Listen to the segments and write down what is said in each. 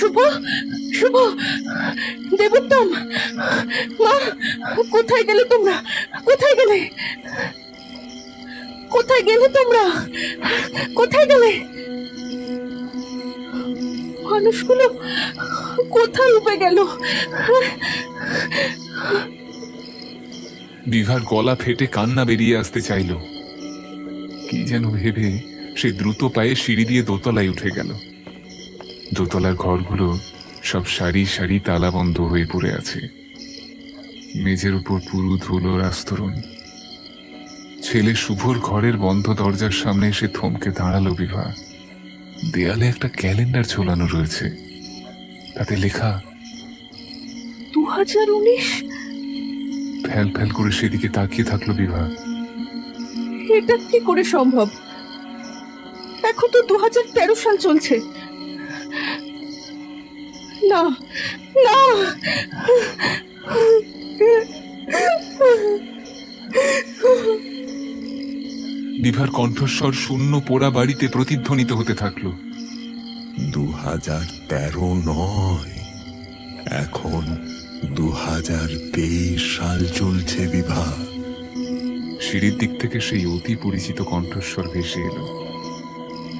শুভ শুভ। দেবোত্তম, মা, কোথায় গেলে তোমরা? কোথায় গেলে? কোথায় গেলে তোমরা? কোথায় গেলে? মানুষগুলো কোথায় উপে গেল? বিভার গলা ফেটে কান্না বেরিয়ে আসতে চাইল। কি যেন ভেবে সে দ্রুত পায়ে সিঁড়ি দিয়ে দোতলায় উঠে গেল। দোতলার ঘরগুলো সব সারি সারি তালা বন্ধ হয়ে পড়ে আছে। মেঝের উপর পুরু ধুলোর আস্তরণ। ছেলে শুভর ঘরের বন্ধ দরজার সামনে এসে থমকে দাঁড়াল বিভা। দেয়ালে একটা ক্যালেন্ডার ঝোলানো রয়েছে। তাতে লেখা দু হাজার উনিশ? ফ্যাল ফ্যাল করে সেদিকে তাকিয়ে থাকল বিভা। এটা কি করে সম্ভব? এখন তো দু হাজার তেরো সাল চলছে। না না। বিভার কণ্ঠস্বর শূন্য পোড়া বাড়িতে প্রতিধ্বনিত হতে থাকল। দু হাজার তেরো নয়। এখন দু হাজার তেইশ সাল চলছে বিভা। সিঁড়ির দিক থেকে সেই অতি পরিচিত কণ্ঠস্বর ভেসে এলো।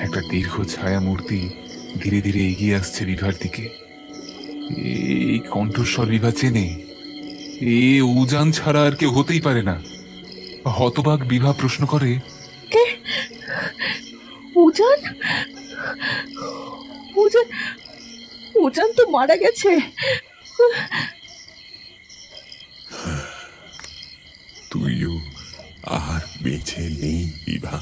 একটা দীর্ঘ ছায়া মূর্তি ধীরে ধীরে এগিয়ে আসছে বিভার দিকে। এই কণ্ঠস্বর বিভা চেনে এ উজান ছাড়া আর কেউ হতেই পারে না। হতবাক বিভা প্রশ্ন করে কে উজান? উজান উজান তো মারা গেছে। তুইও আর বেঁচে নেই বিভা।